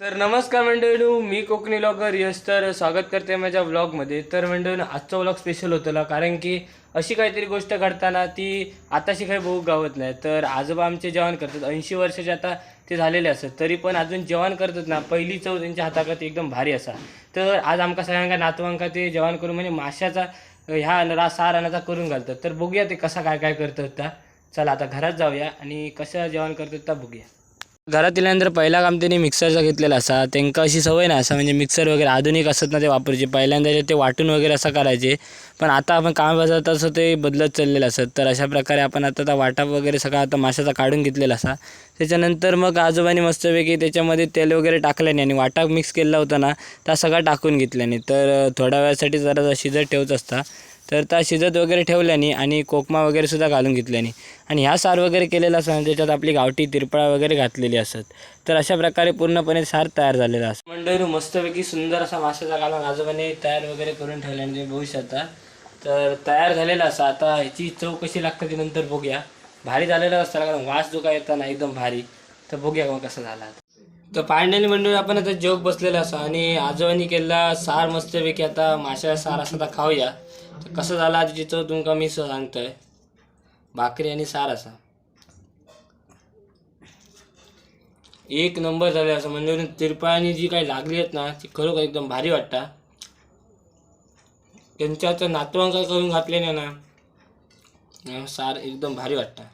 तर नमस्कार मंडळू मी कोकणी लॉगर यश तर स्वागत करते माझ्या व्लॉगमध्ये तर मंडळ आजचा व्लॉग स्पेशल होतला कारण की अशी काहीतरी गोष्ट घडताना ती आताशी काही बघू गावत नाही. तर आजोबा आमचे जेवण करतात. ऐंशी वर्षाचे आता ते झालेले असतात. तरी पण अजून जेवण करतात ना पहिली चव त्यांच्या हाताकात एकदम भारी असा. तर आज आमका सगळ्यांका नातवांका ते जेवण करून म्हणजे माशाचा ह्या रा सहा रानाचा करून घालतात. तर बघूया ते कसा काय काय करतात चला आता घरात जाऊया आणि कसं जेवण करतात त्या बघूया. घरात येल्यानंतर पहिला काम त्यांनी मिक्सरचा घेतलेला असा. त्यांना अशी सवय नाही असा. म्हणजे मिक्सर वगैरे आधुनिक असत ना ते वापरायचे. पहिल्यांदा ते वाटून वगैरे असं करायचे. पण आता आपण काम बसत असं ते बदलत चाललेलं असत. तर अशा प्रकारे आपण आता त्या वाटा वगैरे सगळा आता माशाचा काढून घेतलेला असा. त्याच्यानंतर मग आजोबांनी मस्तपैकी त्याच्यामध्ये तेल वगैरे टाकल्याने आणि वाटा मिक्स केला होता ना त्या सगळा टाकून घेतल्याने. तर थोड्या वेळासाठी जरा शिजत ठेवत असता. तर त्या शिजत वगैरे ठेवल्याने आणि कोकमा वगैरे सुद्धा घालून घेतल्याने. आणि ह्या सार वगैरे केलेला असं त्याच्यात आपली गावठी तिरपळा वगैरे घातलेली असत. तर अशा प्रकारे पूर्णपणे सार तयार झालेला असतो. मंडळी मस्तपैकी सुंदर असा माशाचा कालवण आजोबाने तयार वगैरे करून ठेवल्याने तुम्ही बघू शकता तर तयार झालेला असा. आता ह्याची चव कशी लागते ती नंतर बघूया. भारी झालेला असताना कारण वास जो काय येताना एकदम भारी. तर बघूया मग कसा झाला तर पांडणी मंडळी आपण आता जोग बसलेला असो आणि आजोबांनी केलेला सार मस्तपैकी आता माशाचा सार असा आता खाऊया. तर कसं झालं त्याची तुमका मी सांगतोय? भाकरी आणि सार असा. एक नंबर झाले असं म्हणजे तिरपाळी जी काही लागली आहेत ना ती खरोखर एकदम भारी वाटता. त्यांच्या नातवांका करून घातलेल्या ना सार एकदम भारी वाटतं.